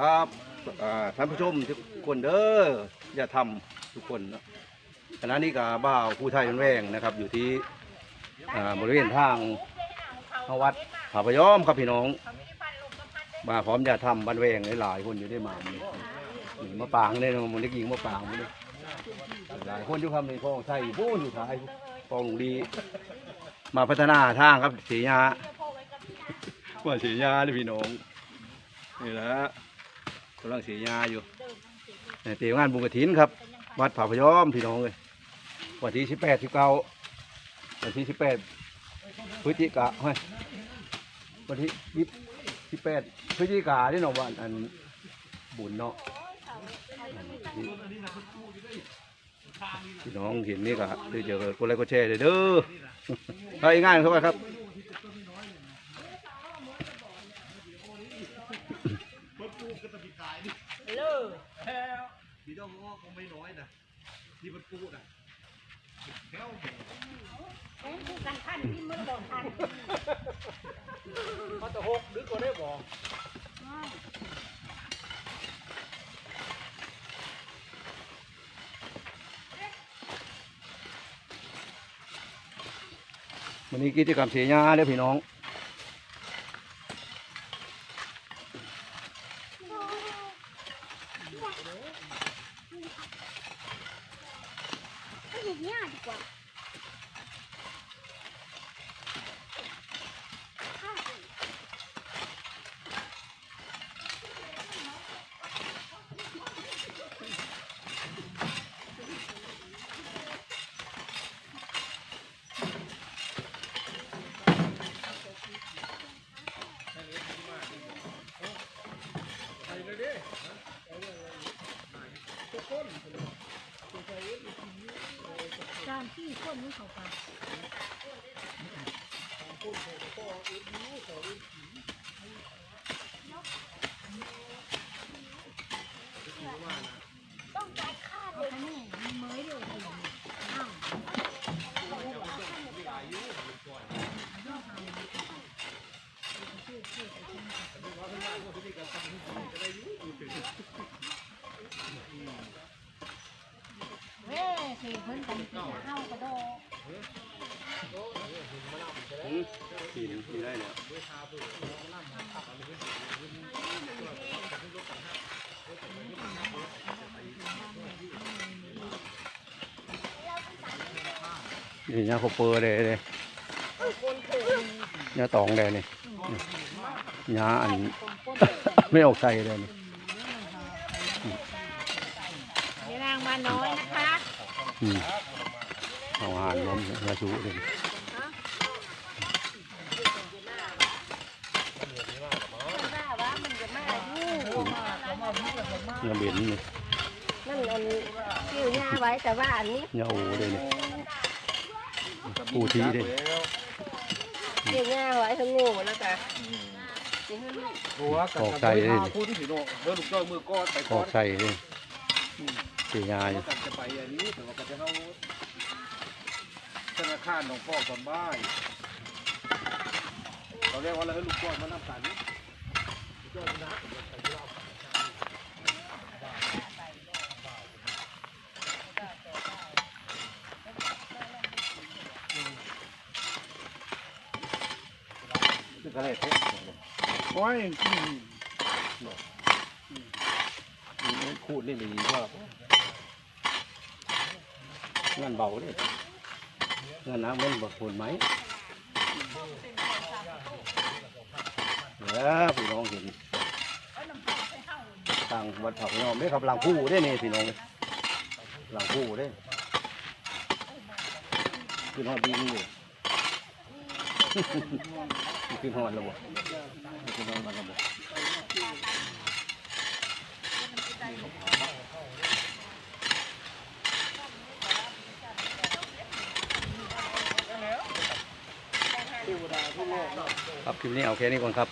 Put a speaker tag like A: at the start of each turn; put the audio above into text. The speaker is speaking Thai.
A: ครับอ่าท่านผู้ชมทุกคนเด้ออย่าทำทุกคนนะขณะนี้กับบ่าวผู้ไทยแวงนะครับ อยู่ที่อ่าบริเวณทางเข้าวัดผาพยอมครับพี่น้อง มาพร้อมจะทำบ้านแวงหลายๆคนอยู่ได้มานี่นี่มะปางเนี่ยมันเล็กยิงมะปางมันเลยหลายคนอยู่คำในคลองไทยพูนอยู่ท้ายคลองหลวงดี มาพัฒนาทางครับสียาว่าสียาเลยพี่น้องนี่แหละ กำลังสียาอยู่เนี่ยเตรียมงานบุญกฐินครับ วัดผาพยอมพี่น้องเลยวันที่สิบแปดสิบเก้าวันที่สิบแปดพฤศจิกาเฮ้ยวันที่ยี่สิบแปดพฤศจิกาที่เนาะวันอันบุญเนาะพี่น้องเห็นนี่ก็เดี๋ยวเจอกดไลค์กดแชร์เลยเด้อไปงานเข้าไปครับ
B: พี่น้องก็คงไม่น้อยนะที่มันปูนะแก้ว
C: กันขั้นที่มือบอกทัน
B: มาตะหกดึกก็ได้บอก
A: วันนี้กิจกรรมเสียยาเด้อพี่น้อง
C: ก็อย่างนี้าการที่คนนี้เขาไปต้องการค่าเลยนี่มีเมยด้วยอ้าว เว้ยสี่นกันกินข้ากระโดด
A: กินกินได้เนี่ยนี่ยาโคเปอร์เลยเลยยาตองเลยนี่ยาอันไม่ออกใส่เลยนี่
C: นางมาน้อย
A: เอาอาหารล้มยาชูเลย
C: ว่าว่ามันจะมาอยู่
A: ยาเบ็นนี่
C: นั่นอันคิวหน้าไว้แต่ว่าอันนี้
A: ยาโอเลยนี่ปูทีเลย
C: คิวหน้าไว้ทั้งงูแล้วก็
B: หัวกับพูดที่ผีโน่เดินลูกจ้อยมือก้อนไป
A: อ
B: ก้อ
A: อนกใส่เลยเสียยาอยู่
B: กันจะไปอันนี้แต่ว่าก็จะเข้าธนาคารของพ่อตอนบ่ายเราเรียกว่าอะไรให้ลูกจ้อยมานั่งกันก็เลยโอ้ย
A: ขูดนี่ดีว่า เงินเบาเลยเงินน้ำมันบดผลไหมแล้วพี่น้องเห็นทางวัดผักยอมได้ครับหลังผู้ได้นี่พี่น้องหลังผู้ได้ขึ้นหอดดีอยู่ขึ้นหอดแล้วบ่ขึ้นหอดแล้ว ครับคลิปนี้เอาแค่นี้ก่อนครับ